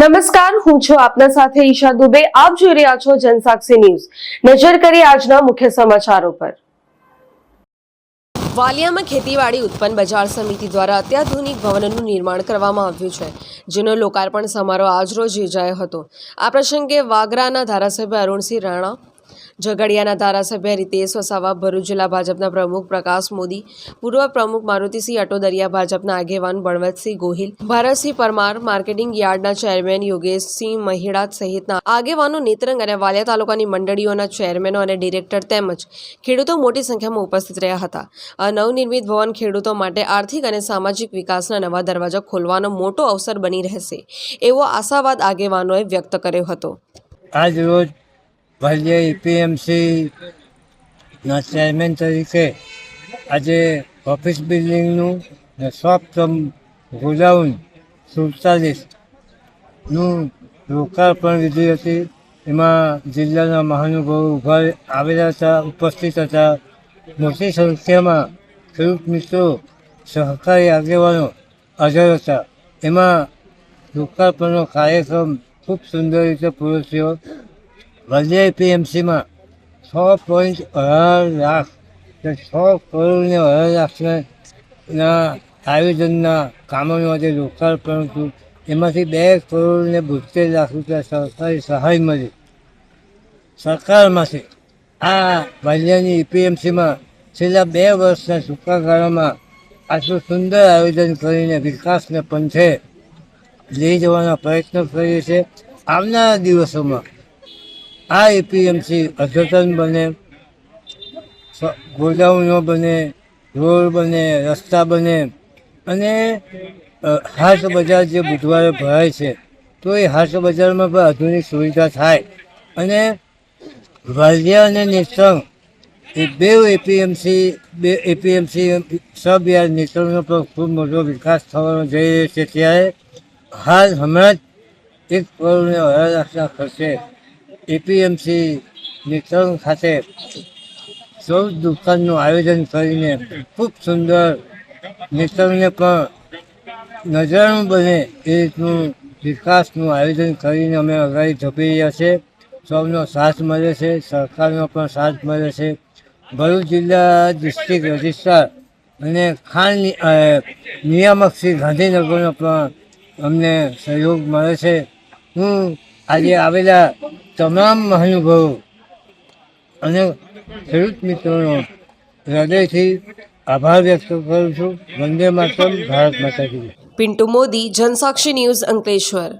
નમસ્કાર, હું છું આપના સાથે ઈશા દુબે. આપ જોઈ રહ્યા છો જનસાક્ષી ન્યૂઝ. નજર કરી આજના મુખ્ય સમાચારો પર. વાલિયામાં ખેતીવાડી ઉત્પન્ન બજાર સમિતિ દ્વારા અત્યાધુનિક ભવનનું નિર્માણ કરવામાં આવ્યું છે, જેનો લોકાર્પણ સમારોહ આજરોજ યોજાયો હતો. આ પ્રસંગે વાગરાના ધારાસભ્ય અરુણસિંહ રાણા ઝઘડિયાના ધારાસભ્ય રીતેશ વસાવા ભરૂચ જિલ્લા ભાજપના પ્રમુખ પ્રકાશ મોદી, પૂર્વ પ્રમુખ મારુતિસિંહ અટોદરિયા ભાજપના આગેવાન બળવંતસિંહ ગોહિલ, ભારતસિંહ પરમાર માર્કેટિંગ યાર્ડના ચેરમેન યોગેશસિંહ મહિડા સહિતના આગેવાનો, નેત્રંગ અને વાલિયા તાલુકાની મંડળીઓના ચેરમેનો અને ડિરેક્ટર તેમજ ખેડૂતો મોટી સંખ્યામાં ઉપસ્થિત રહ્યા હતા. આ નવનિર્મિત ભવન ખેડૂતો માટે આર્થિક અને સામાજિક વિકાસના નવા દરવાજા ખોલવાનો મોટો અવસર બની રહેશે, એવો આશાવાદ આગેવાનોએ વ્યક્ત કર્યો હતો. આજ રોજ વાલિયા એપીએમસી ના ચેરમેન તરીકે આજે ઓફિસ બિલ્ડિંગનું ને શોપ ગોડાઉન સુડતાલીસનું લોકાર્પણ વિધિ હતી. એમાં જિલ્લાના મહાનુભાવો ઊભા આવેલા હતા, ઉપસ્થિત હતા. મોટી સંખ્યામાં ખેડૂત મિત્રો, સહકારી આગેવાનો હાજર હતા. એમાં લોકાર્પણનો કાર્યક્રમ ખૂબ સુંદર રીતે પૂરો થયો. વલય પીએમસીમાં છ પોઈન્ટ અઢાર લાખ કે છ કરોડને અઢાર લાખના આયોજનના કામોનું આજે લોકાર્પણ હતું એમાંથી બે કરોડને બોતેર લાખ રૂપિયા સરકારી સહાય મળી સરકારમાંથી આ વાલિયાની એપીએમસીમાં છેલ્લા બે વર્ષના ટૂંકાગાળામાં આટલું સુંદર આયોજન કરીને વિકાસને પંથે લઈ જવાના પ્રયત્ન કરીએ છીએ આવનારા દિવસોમાં આ એપીએમસી અદ્યતન બને ગોડાઉનો બને, રોડ બને, રસ્તા બને અને હાટ બજાર જે બુધવારે ભરાય છે, તો એ હાટ બજારમાં પણ આધુનિક સુવિધા થાય અને વાલિયા અને નિસંગ એ બે એપીએમસી બે એપીએમસી સબ યાર નિસંગનો પણ ખૂબ મોટો વિકાસ થવાનો જઈ રહ્યો છે, ત્યારે હાલ હમણાં જ એક કરોડને અઢાર લાખના ખર્ચે એપીએમસી નેત્રંગ ખાતે ચૌદ દુકાનનું આયોજન કરીને ખૂબ સુંદર નેત્રંગને પણ નજરાણું બને એ રીતનું વિકાસનું આયોજન કરીને અમે અગાડી ધપી રહ્યા છે સૌનો સાથ મળે છે, સરકારનો પણ સાથ મળે છે. ભરૂચ જિલ્લા ડિસ્ટ્રિક્ટ રજિસ્ટ્રાર અને ખાણ નિયામક શ્રી ગાંધીનગરનો પણ અમને સહયોગ મળે છે. હું આજે આવેલા તમામ મહાનુભાવો અને ખેડૂત મિત્રોનો હૃદયથી આભાર વ્યક્ત કરું છું. વંદે માતરમ, ભારત માતા પિન્ટુ મોદી, જનસાક્ષી ન્યૂઝ અંકલેશ્વર.